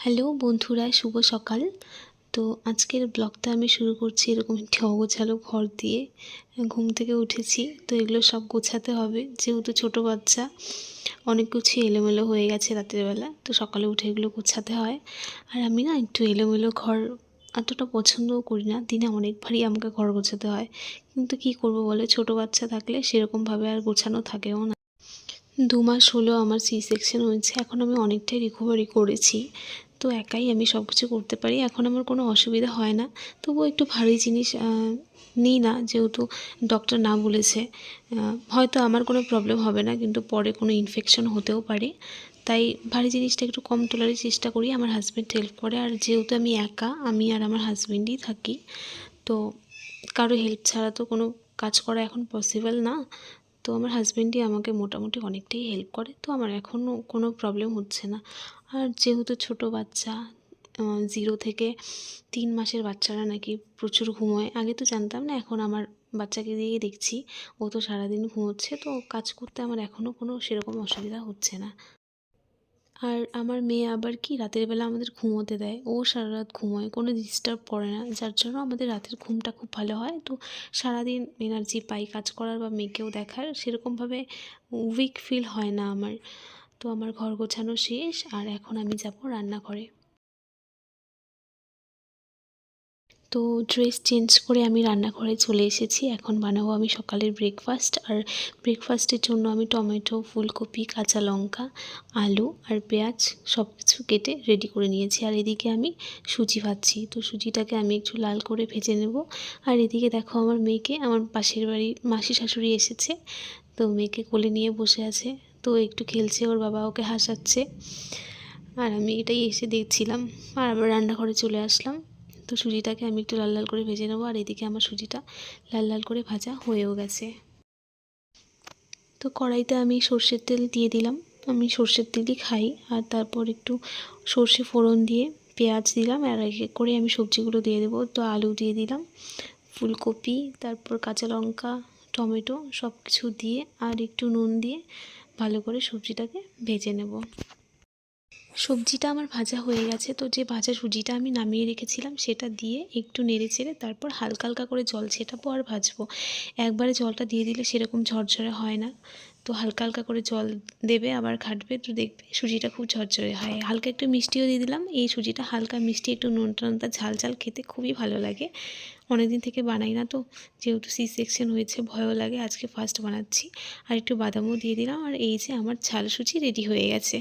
Hello বন্ধুরা, শুভ সকাল। তো আজকের ব্লগটা আমি শুরু করছি এরকম একটি অগোছালো ঘর দিয়ে। ঘুম থেকে উঠেছি, তো এগুলো সব গোছাতে হবে। যেহেতু ছোট বাচ্চা, অনেক কিছু এলোমেলো হয়ে গেছে রাতের বেলা, তো সকালে উঠে এগুলো গোছাতে হয়। আর আমি না একটু এলোমেলো ঘর এতটা পছন্দও করি না, দিনে অনেকবারই আমাকে ঘর গোছাতে হয়। কিন্তু কি করব বলে, ছোট বাচ্চা থাকলে সেরকমভাবে আর গোছানো থাকেও না। দু মাস হলো আমার সি সেকশন হয়েছে, এখন আমি অনেকটাই রিকভারি করেছি। তো একাই আমি সব কিছু করতে পারি, এখন আমার কোনো অসুবিধা হয় না। তবুও একটু ভারী জিনিস নিই না, যেহেতু ডক্টর না বলেছে। হয়তো আমার কোনো প্রবলেম হবে না, কিন্তু পরে কোনো ইনফেকশন হতেও পারে। তাই ভারী জিনিসটা একটু কম তোলারই চেষ্টা করি, আমার হাজব্যান্ড হেল্প করে। আর যেহেতু আমি একা, আমি আর আমার হাজব্যান্ডই থাকি, তো কারও হেল্প ছাড়া তো কোনো কাজ করা এখন পসিবল না। তো আমার হাজব্যান্ডই আমাকে মোটামুটি অনেকটাই হেল্প করে। তো আমার এখনও কোনো প্রবলেম হচ্ছে না। আর যেহেতু ছোট বাচ্চা জিরো থেকে তিন মাসের বাচ্চারা নাকি প্রচুর ঘুমোয়, আগে তো জানতাম না, এখন আমার বাচ্চাকে দিয়েই দেখছি। ও তো সারাদিন ঘুমোচ্ছে, তো কাজ করতে আমার এখনও কোনো সেরকম অসুবিধা হচ্ছে না। আর আমার মেয়ে আবার কি রাতের বেলা আমাদের ঘুমোতে দেয়? ও সারা রাত ঘুমোয়, কোনো ডিস্টার্ব করে না। যার জন্য আমাদের রাতের ঘুমটা খুব ভালো হয়। তো সারাদিন এনার্জি পাই, কাজ করার বা মেয়েকেও দেখার, সেরকমভাবে উইক ফিল হয় না আমার। তো আমার ঘর গোছানো শেষ, আর এখন আমি যাব রান্নাঘরে। তো ড্রেস চেঞ্জ করে আমি রান্নাঘরে চলে এসেছি। এখন বানাবো আমি সকালের ব্রেকফাস্ট আর ব্রেকফাস্টের জন্য আমি টমেটো, ফুলকপি, কাঁচা লঙ্কা, আলু আর পেঁয়াজ সব কিছু কেটে রেডি করে নিয়েছি। আর এদিকে আমি সুজি ভাজছি। তো সুজিটাকে আমি একটু লাল করে ভেজে নেব। আর এদিকে দেখো আমার মেয়েকে, আমার পাশের বাড়ি মাসি শাশুড়ি এসেছে। তো মেয়েকে কোলে নিয়ে বসে আছে। তো একটু খেলছে, ওর বাবা ওকে হাসাচ্ছে। আর আমি এটাই এসে দেখছিলাম। আর আবার রান্নাঘরে চলে আসলাম। তো সুজিটাকে আমি একটু লাল লাল করে ভেজে নেব, আর এদিকে আমার সুজিটা লাল লাল করে ভাজা হয়েও গেছে। তো কড়াইতে আমি সর্ষের তেল দিয়ে দিলাম। আমি সর্ষের তেলই খাই, আর তারপর একটু সর্ষে ফোড়ন দিয়ে পেঁয়াজ দিলাম, আর এক এক করে আমি সবজিগুলো দিয়ে দেবো। তো আলু দিয়ে দিলাম, ফুলকপি, তারপর কাঁচা লঙ্কা, টমেটো সব কিছু দিয়ে, আর একটু নুন দিয়ে ভালো করে সবজিটাকে ভেজে নেব। সবজিটা আমার ভাজা হয়ে গেছে, তো যে ভাজা সুজিটা আমি নামিয়ে রেখেছিলাম সেটা দিয়ে একটু নেড়ে চেড়ে তারপর হালকা হালকা করে জল ছেটাবো আর ভাজবো। একবারে জলটা দিয়ে দিলে সেরকম ঝরঝরে হয় না, তো হালকা হালকা করে জল দেবে, আবার ঘাটবে, তো দেখবে সুজিটা খুব ঝরঝরে হয়। হালকা একটু মিষ্টিও দিয়ে দিলাম, এই সুজিটা হালকা মিষ্টি একটু নোনটা নোনটা ঝাল ঝাল খেতে খুবই ভালো লাগে। অনেকদিন থেকে বানাই না তো, যেহেতু সি সেকশন হয়েছে, ভয়ও লাগে, আজকে ফার্স্ট বানাচ্ছি। আর একটু বাদামও দিয়ে দিলাম, আর এই যে আমার ঝাল সুজি রেডি হয়ে গেছে।